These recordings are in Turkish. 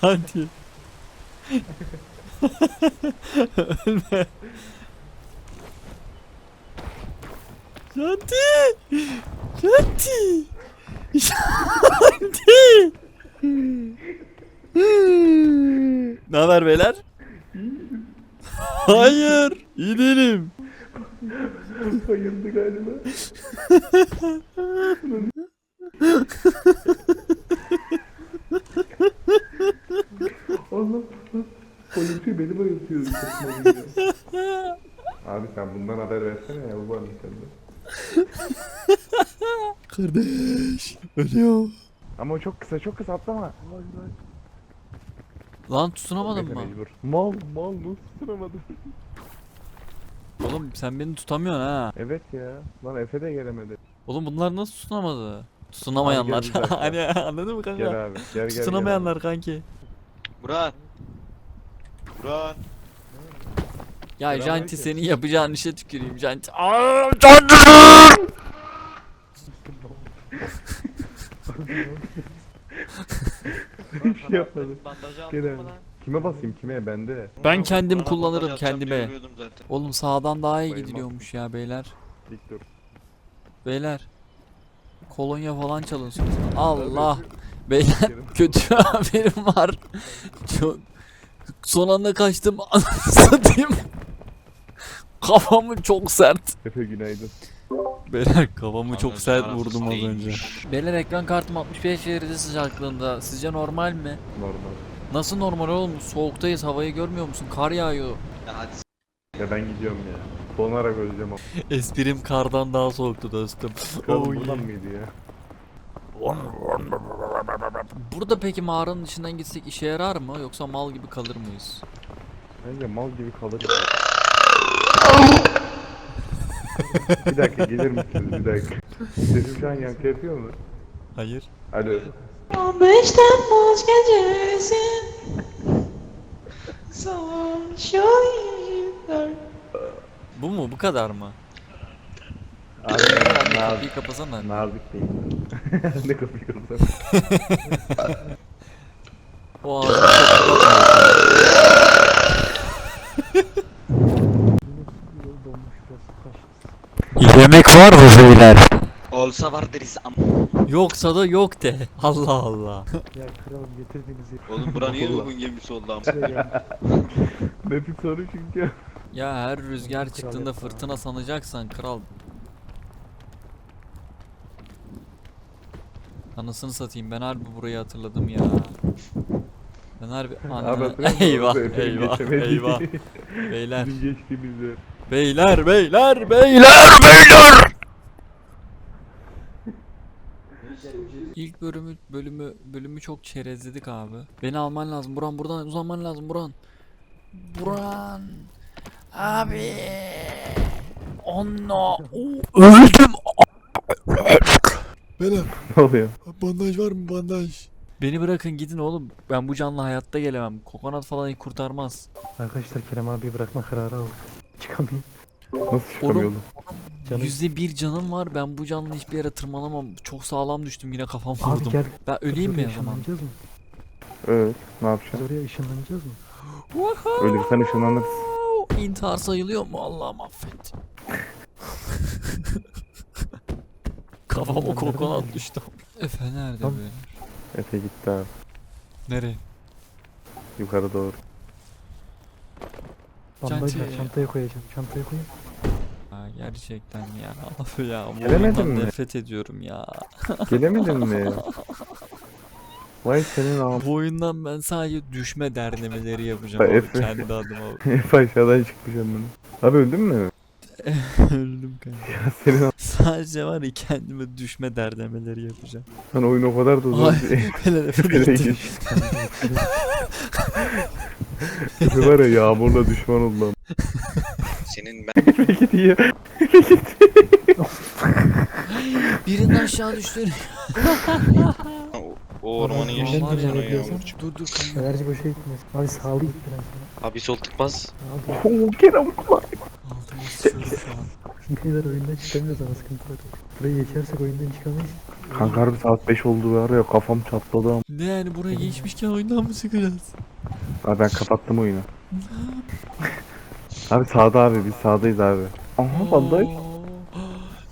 Hadi. Ölme. Şanti. Şanti. Şanti. ne haber beyler? Hayır. İyi değilim. Bayıldı galiba. Polisi beni bayıltıyor. Abi sen bundan haber versene ya bu var mı sende? Kardeş. Ölüyor. Ama o çok kısa çok kısa atlama. Lan tutunamadın mı? Mecbur. Mal mal nasıl tutamadım? Oğlum sen beni tutamıyorsun ha. Evet ya. Lan Efe de gelemedi. Oğlum bunlar nasıl tutunamadı? Tutunamayanlar. Abi gel bir dakika. hani anladın mı kanka? Gel abi. Gel gel. Tutunamayanlar kanki. Burak. Burak. Ya Selam Janti senin yapacağın işe tüküreyim Janti. Aa, Janti! Şey yapmadım. Bandajı Gel aldın abi. mı lan? Kime basayım kime? Bende. Ben kendim Bana kullanırım atacağım diye kendime. zaten. Oğlum sağdan daha iyi Bayılmam. gidiliyormuş ya beyler. Dik dur. Beyler. Kolonya falan çalınsın. Allah. Beyler kötü haberim var. Çok son anda kaçtım. Satayım. Kafamı çok sert. Efe günaydın. Beyler kafamı çok Bandajın sert vurdum az önce. değilmiş. Beyler ekran kartım 65 derece sıcaklığında. Sizce normal mi? Normal. Nasıl normal oğlum? Soğuktayız. Havayı görmüyor musun? Kar yağıyor. Ya hadi s- Ya ben gidiyorum ya. Donarak öleceğim ama. Esprim kardan daha soğuktu dostum. Kral Oh buradan yeah. mıydı ya? Burada peki mağaranın içinden gitsek işe yarar mı? Yoksa mal gibi kalır mıyız? Bence mal gibi kalır. bir dakika gelir misiniz bir dakika. Sesim şu an yankı yapıyor mu? Hayır. Alo. 15 Temmuz gecesi Bu mu? Bu kadar mı? Abi Kapıyı kapasana. nazik değil. ne çok kapatma. Yemek var mı beyler? Olsa var deriz ama. Yoksa da yok de. Allah Allah. Ya kralım getirdiniz ya. Oğlum bura niye uygun gemisi oldu ama. Gelmiş. Map'i soru çünkü. Ya her rüzgar çıktığında fırtına sanacaksan kral. Anasını satayım ben harbi burayı hatırladım ya. Ben harbi Ananı... eyvah eyvah eyvah. Beyler beyler beyler beyler beyler. İlk bölümü bölümü bölümü çok çerezledik abi. Beni alman lazım. Buran buradan uzanman lazım Buran. Buran. Abi. Anna. Öldüm. Beyler Ne oluyor? Bandaj var mı bandaj? Beni bırakın gidin oğlum. Ben bu canlı hayatta gelemem. Kokonat falan kurtarmaz. Arkadaşlar Kerem abi bırakma kararı aldık. Çıkamayayım. Nasıl çıkamıyordum? Canım. Yüzde bir canım var. Ben bu canlı hiçbir yere tırmanamam. Çok sağlam düştüm yine kafam Abi vurdum. gel. Ben öleyim mi o zaman? mı? Evet. Ne Biz yapacaksın? oraya ışınlanacağız mı? Ölürsen ışınlanırız. İntihar sayılıyor mu? Allah'ım affet. Kafama kokonat düştü. Efe nerede Tamam. be? Efe gitti abi. Nereye? Yukarı doğru. Bandaj var çantaya koyacağım. Çantaya koyayım. Ha, gerçekten ya. Abi ya. Bu Gelemedin oyundan mi? nefret ediyorum ya. Gelemedin mi? Vay senin ağam. Bu oyundan ben sadece düşme derlemeleri yapacağım Ha, abi, Efe. kendi adıma. Efe aşağıdan çıkmış hemen. Abi öldün mü? Öldüm kanka. Ya senin ağam. Sadece var ya kendime düşme derlemeleri yapacağım. Lan oyun o kadar da uzun Ay, ki. Efeler Efe'ye efeler. geç. Efe var ya yağmurla düşman oldu lan. Senin ben Efe gidiyor. Birinin aşağı düştü. o, o ormanı Var geçtim ya, sana yapıyorsun? yağmur. Dur dur. Enerji boşa gitmez. Abi sağlı git biraz. Abi sol tıkmaz. Oo Kerem kulak. Altıma an. beyler oyundan çıkamıyoruz ama sıkıntı var. Burayı geçersek oyundan çıkamayız. Kanka harbi saat 5 oldu var ya kafam çatladı ama. Ne yani buraya geçmişken oyundan mı çıkacağız? Abi ben kapattım oyunu. abi sağda abi biz sağdayız abi. Aha. Oo,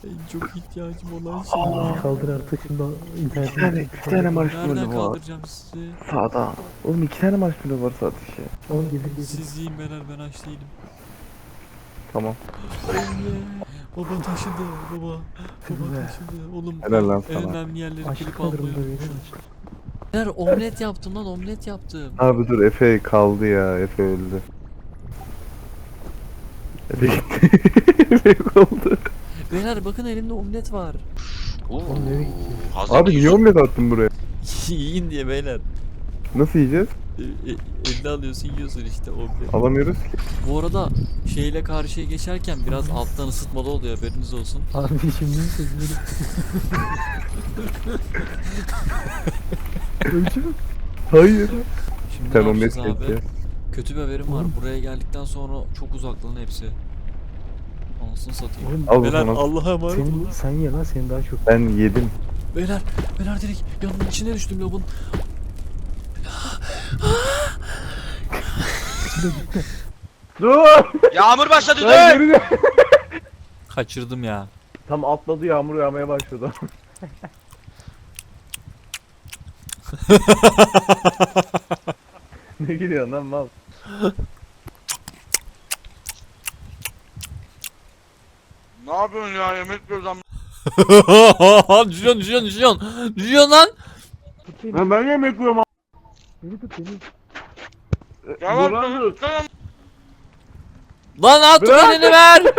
En çok ihtiyacım olan şey. Kaldır artık şimdi İki tane, iki tane Nereden marshmallow var. kaldıracağım sizi? Sağda. Oğlum iki tane marshmallow var saat işi. Oğlum gelir gelir. Siz yiyin beyler ben aç değilim. Tamam. Oh yeah. Baba taşıdı baba. Baba Be. taşıdı. Oğlum Helal lan en sana. önemli yerleri klip kalırım almıyor. da verir aç. Beyler omlet yaptım lan omlet yaptım. Abi dur Efe kaldı ya. Efe öldü. Efe gitti. Efe kaldı. Beyler bakın elimde omlet var. Oo, Oğlum nereye gidiyor? hazır Abi niye diyorsun. omlet attın buraya? Yiyin diye beyler. Nasıl yiyeceğiz? E, e, elde alıyorsun yiyorsun işte omlet. Alamıyoruz ki. Bu arada şeyle karşıya geçerken biraz alttan ısıtmalı oluyor haberiniz olsun. Harbi şimdi sözleri. Ölçü Hayır. Şimdi Sen ne omlet yapacağız abi? Kötü bir haberim var. Buraya geldikten sonra çok uzakların hepsi. Anasını satayım. Oğlum Al bu Beyler. Allah'a emanet olun. sen ye lan senin daha çok. Ben yedim. Beyler, beyler direkt yanının içine düştüm lavın. Dur! Yağmur başladı Ben dur. geri Kaçırdım ya. Tam atladı yağmur yağmaya başladı. ne gülüyorsun lan mal? Ne yapıyorsun ya yemek yiyoruz düşüyorsun, düşüyorsun, düşüyorsun. Düşüyorsun lan. Ben, ben yemek yiyorum Beni tut beni. Tamam Dur lan dur. tamam. Lan at Bırak. elini ver.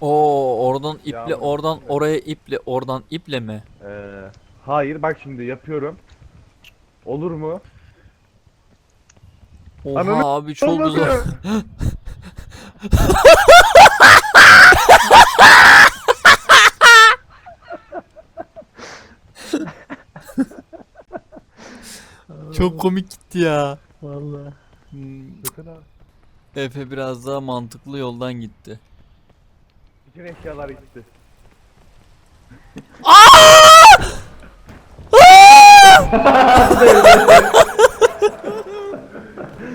Oo oradan iple Yağmur. oradan oraya iple oradan iple mi? Ee, hayır bak şimdi yapıyorum. Olur mu? Oha Ananı abi çok Olmadı. uzak. Çok komik gitti ya. Valla. Hmm, ha. Efe biraz daha mantıklı yoldan gitti. Bütün eşyalar gitti.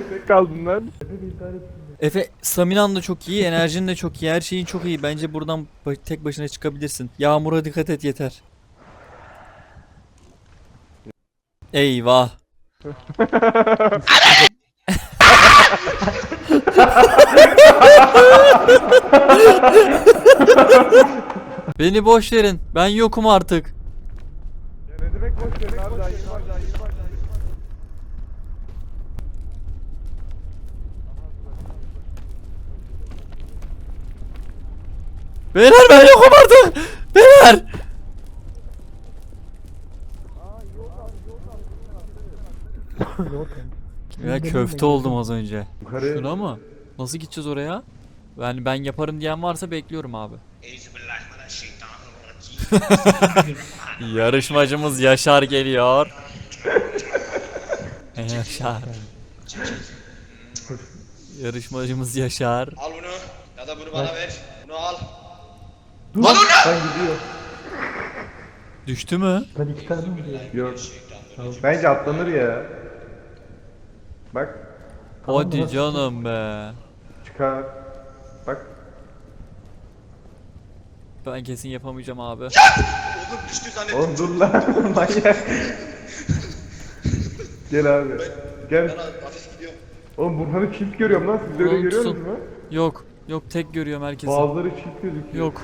Tek kaldın lan. Efe staminan da çok iyi, enerjin de çok iyi, her şeyin çok iyi. Bence buradan ba- tek başına çıkabilirsin. Yağmura dikkat et yeter. Eyvah. Beni boş verin. Ben yokum artık. Ne demek boş verin abi daha yeni var daha yeni var. Beyler ben yokum artık. Beyler. Yok yani. Ya köfte oldum az önce. Yukarı. Şuna mı? Nasıl gideceğiz oraya? Yani ben yaparım diyen varsa bekliyorum abi. Yarışmacımız Yaşar geliyor. Yaşar. Yarışmacımız Yaşar. Al bunu ya da bunu bana ver. Bunu al. Dur. Lan gidiyor. Düştü mü? Ben iki tane mi diyor? Yok. Bence atlanır ya. Bak Hadi canım be. çıkar. Bak. Ben kesin yapamayacağım abi. Oğlum düştü zannettim. Oğlum dur lan manyak. Gel abi. Gel. Ben hafif gidiyorum. Oğlum Burhan'ı çift görüyorum lan siz de öyle Oğlum görüyor tutun. musunuz? Yok. Yok tek görüyorum herkesi. Bazıları çift gözüküyor. Yok.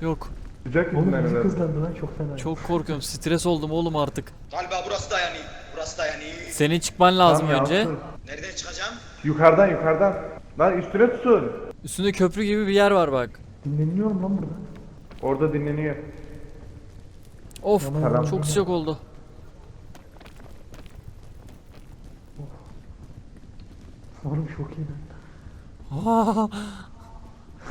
Yok. Sıcak Oğlum mısın hani hızlandı lan çok fena. Çok korkuyorum. Stres oldum oğlum artık. Galiba burası da yani. Burası da yani. Senin çıkman lazım Tamam, önce. Nereden çıkacağım? Yukarıdan yukarıdan. Lan üstüne tutun. Üstünde köprü gibi bir yer var bak. Dinleniyorum lan burada. Orada dinleniyor. Of Tamam. çok sıcak oldu. Oğlum çok iyi lan. Aa,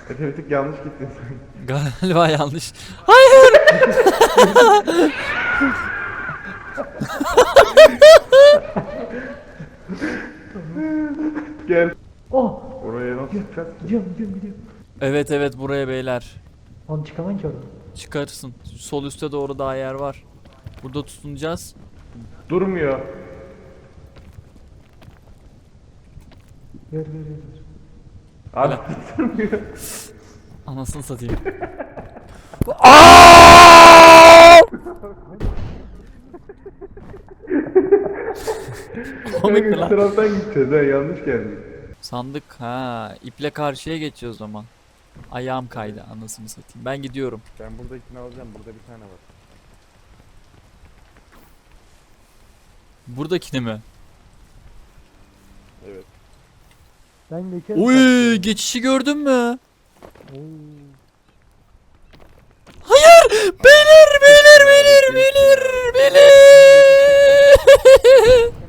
Efe bir tık yanlış gittin sen. galiba yanlış. Hayır. Gel. Oh! Oraya nasıl çıkacağız? Gidiyorum gidiyorum gidiyorum. Evet evet buraya beyler. Onu çıkamam ki oradan. Çıkarsın. Sol üste doğru daha yer var. Burada tutunacağız. Durmuyor. Ver ver ver. ver. Abi durmuyor. Anasını satayım. Aaaa! Komik mi Kanka, lan? taraftan gideceğiz ha yanlış geldik. Sandık ha iple karşıya geçiyor o zaman. Ayağım kaydı anasını satayım. Ben gidiyorum. Ben buradakini alacağım burada bir tane var. Buradakini mi? Evet. Ben geçerim. Uy geçişi gördün mü? Hayır! Beyler beyler beyler beyler!